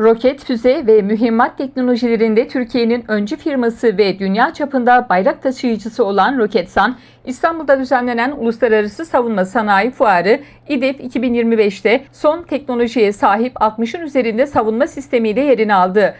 Roket, füze ve mühimmat teknolojilerinde Türkiye'nin öncü firması ve dünya çapında bayrak taşıyıcısı olan Roketsan, İstanbul'da düzenlenen Uluslararası Savunma Sanayi Fuarı İDEF 2025'te son teknolojiye sahip 60'ın üzerinde savunma sistemiyle yerini aldı.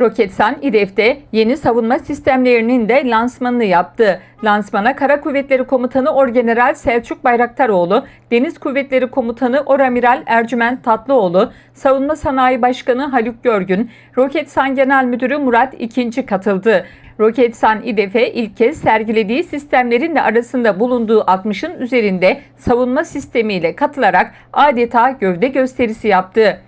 Roketsan İDEF'te yeni savunma sistemlerinin de lansmanını yaptı. Lansmana Kara Kuvvetleri Komutanı Orgeneral Selçuk Bayraktaroğlu, Deniz Kuvvetleri Komutanı Oramiral Ercüment Tatlıoğlu, Savunma Sanayi Başkanı Haluk Görgün, Roketsan Genel Müdürü Murat İkinci katıldı. Roketsan İDEF'e ilk kez sergilediği sistemlerin de arasında bulunduğu 60'ın üzerinde savunma sistemiyle katılarak adeta gövde gösterisi yaptı.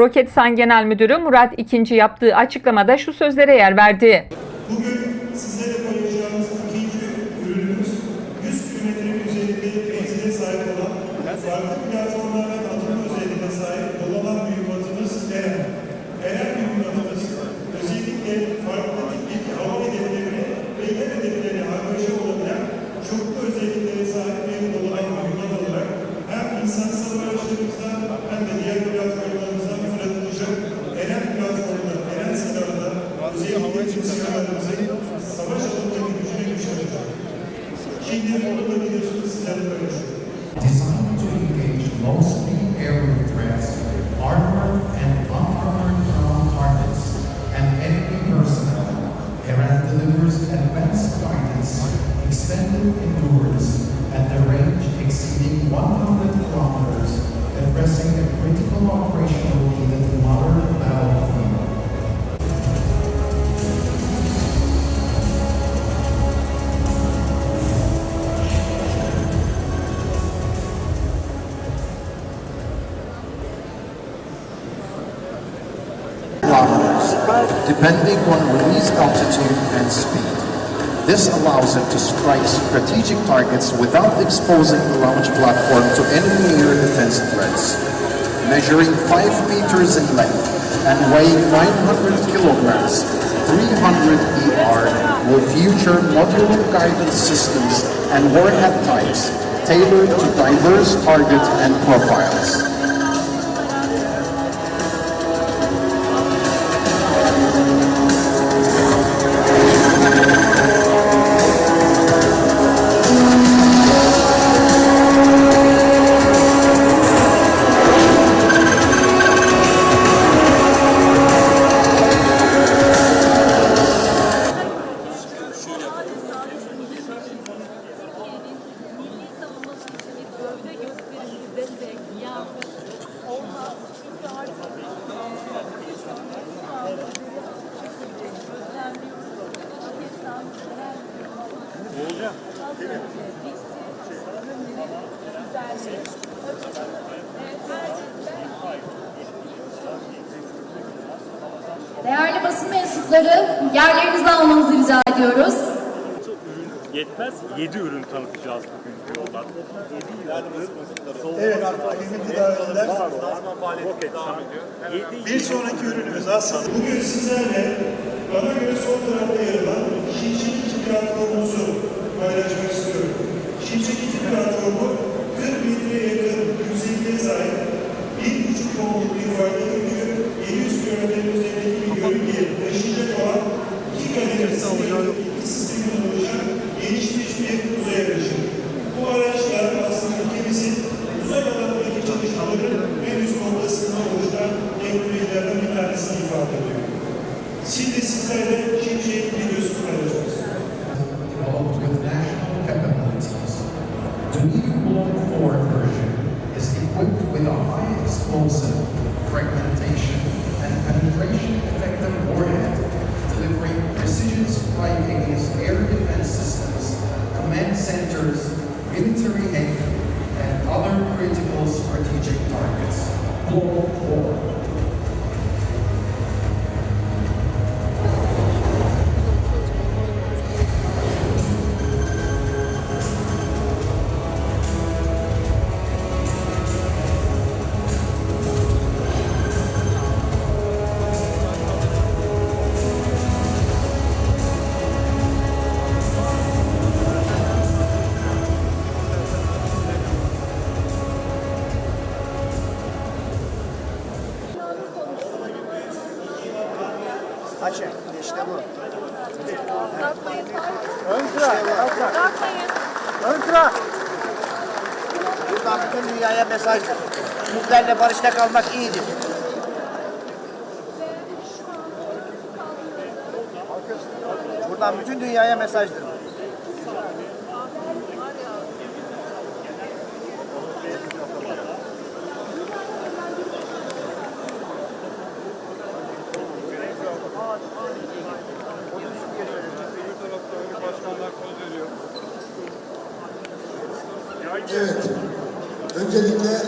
Roketsan Genel Müdürü Murat İkinci yaptığı açıklamada şu sözlere yer verdi. Bugün sizlere paylaşacağımız ikinci ürünümüz 100 kilometrenin üzerinde menzile sahip olan farklı platformlardan atılma özelliğine sahip dolama mühimmatımız Eren. Eren mühimmatımız özellikle farklı tipteki hava hedeflerine ve yer hedeflerine angaja olabilen çoklu özelliklere sahip bir dolama mühimmat olarak hem insansal araçlarımızda hem de diğer silahlarımızı savaş alanındaki gücüne güçlenecek. Şimdi bunu da biliyorsunuz sizlerle paylaşıyorum. Depending on release altitude and speed. This allows it to strike strategic targets without exposing the launch platform to enemy air defense threats. Measuring 5 meters in length and weighing 900 kilograms, 300 ER will feature modular guidance systems and warhead types tailored to diverse targets and profiles. Değerli basın mensupları, yerlerinizi almanızı rica ediyoruz. Yetmez. 7 ürün tanıtacağız bugün yoldan. 7 yıldır. 7 Bir sonraki ürünümüz aslında. Bugün sizlerle bana göre sol tarafta yer alan Şimşek 2 platformumuzu paylaşmak istiyorum. Şimşek 2 platformu 40 metreye yakın yüksekliğe sahip 1,5 tonluk bir fayda gücü 700 kilometrenin üzerindeki The new Block 4 version is equipped with a high explosive, fragmentation, and penetration effective warhead, delivering precision strike against air defense systems, command centers, military aid, and other critical strategic targets. Açın. İşte bu. Bırakmayın. Ön sıra. Ön sıra. Buradan bütün dünyaya mesajdır. Türklerle barışta kalmak iyidir. Buradan bütün dünyaya mesajdır. Evet. Öncelikle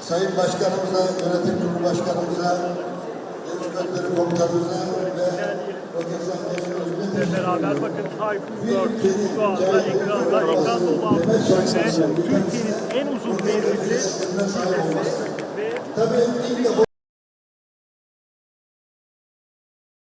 Sayın Başkanımıza, Yönetim Kurulu Başkanımıza, Deniz Kuvvetleri Komutanımıza ve Genel beraber bakın Tayfun 4 şu anda ekranda ekran dolu altında Türkiye'nin en uzun menzilli Tabii ilk defa